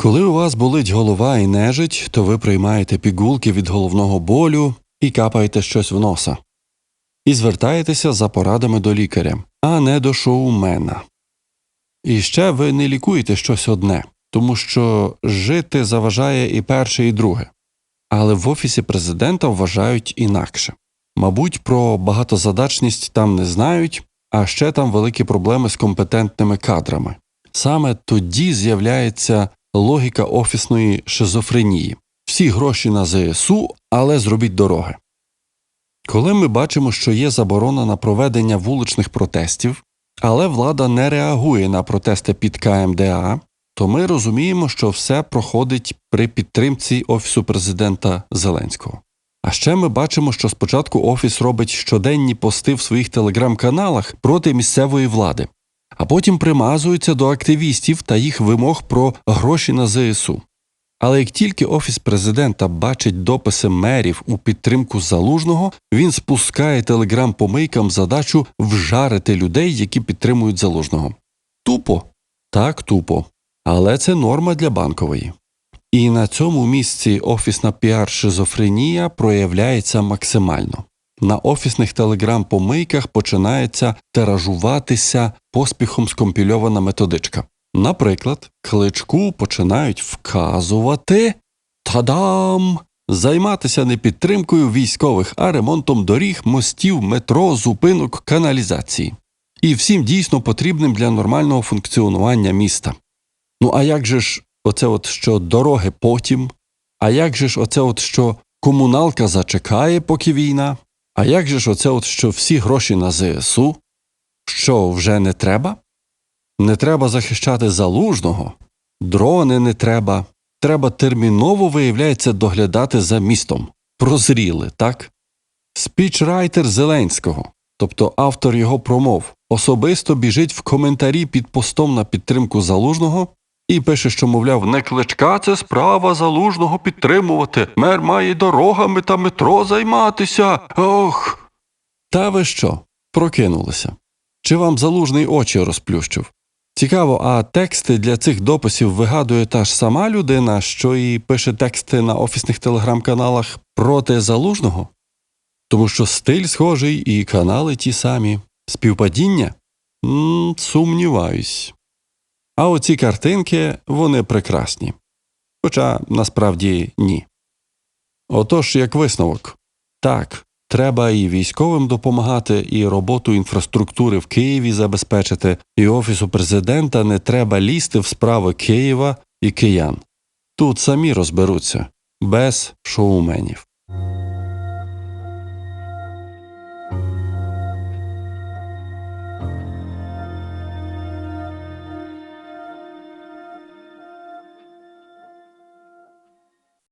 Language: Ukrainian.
Коли у вас болить голова і нежить, то ви приймаєте пігулки від головного болю і капаєте щось в носа. І звертаєтеся за порадами до лікаря, а не до шоумена. І ще ви не лікуєте щось одне, тому що жити заважає і перше, і друге. Але в офісі президента вважають інакше. Мабуть, про багатозадачність там не знають, а ще там великі проблеми з компетентними кадрами. Саме тоді з'являється логіка офісної шизофренії всі гроші на ЗСУ, але зробіть дороги. Коли ми бачимо, що є заборона на проведення вуличних протестів, але влада не реагує на протести під КМДА, то ми розуміємо, що все проходить при підтримці Офісу президента Зеленського. А ще ми бачимо, що спочатку Офіс робить щоденні пости в своїх телеграм-каналах проти місцевої влади, а потім примазується до активістів та їх вимог про гроші на ЗСУ. Але як тільки Офіс президента бачить дописи мерів у підтримку залужного, він спускає телеграм-помийкам задачу вжарити людей, які підтримують залужного. Тупо, так тупо. Але це норма для банкової. І на цьому місці офісна піар-шизофренія проявляється максимально. На офісних телеграм-помийках починається тиражуватися поспіхом скомпільована методичка. Наприклад, кличку починають вказувати Та-дам! Займатися не підтримкою військових, а ремонтом доріг, мостів, метро, зупинок, каналізації. І всім дійсно потрібним для нормального функціонування міста. Ну а як же ж оце от що дороги потім? А як же ж оце от що комуналка зачекає, поки війна? А як же ж оце от що всі гроші на ЗСУ? Що вже не треба? Не треба захищати залужного, дрони не треба. Треба терміново, виявляється, доглядати за містом. Прозріли, так? Спічрайтер Зеленського, тобто автор його промов, особисто біжить в коментарі під постом на підтримку залужного і пише, що, мовляв, не кличка це справа залужного підтримувати. Мер має дорогами та метро займатися. Ох. Та ви що? Прокинулися. Чи вам залужний очі розплющив? Цікаво, а тексти для цих дописів вигадує та ж сама людина, що і пише тексти на офісних телеграм-каналах проти залужного? Тому що стиль схожий і канали ті самі. Співпадіння? м сумніваюсь. А оці картинки вони прекрасні. Хоча насправді ні. Отож, як висновок, так, треба і військовим допомагати, і роботу інфраструктури в Києві забезпечити, і Офісу президента не треба лізти в справи Києва і киян. Тут самі розберуться без шоуменів.